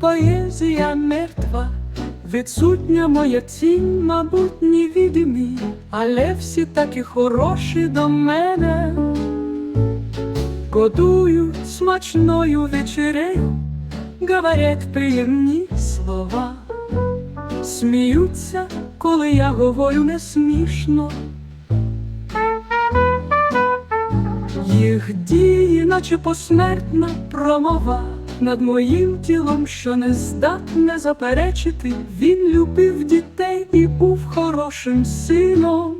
поезія мертва, відсутня моя цінь, мабуть, невідимі, але всі такі хороші до мене. Годують смачною вечерею, говорять приємні слова, сміються, коли я говорю не смішно. Їх дії, наче посмертна промова над моїм тілом, що не здатне заперечити. Він любив дітей і був хорошим сином.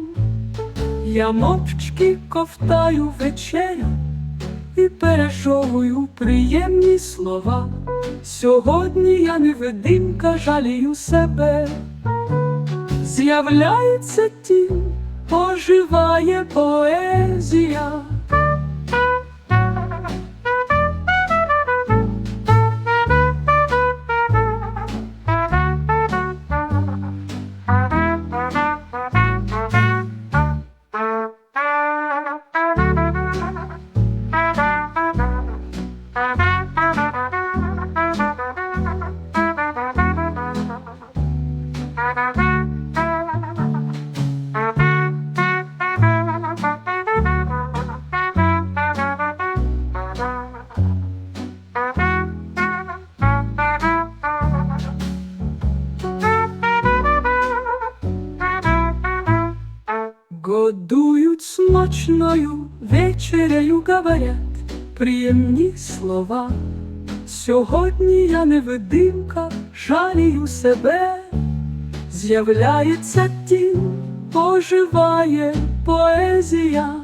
Я мовчки ковтаю вечерю і пережовую приємні слова. Сьогодні я невидимка, жалію себе. З'являється тінь, оживає поезія. Годують смачною вечерею, говорять приємні слова. Сьогодні я невидимка, жалію себе, з'являється тінь, оживає поезія.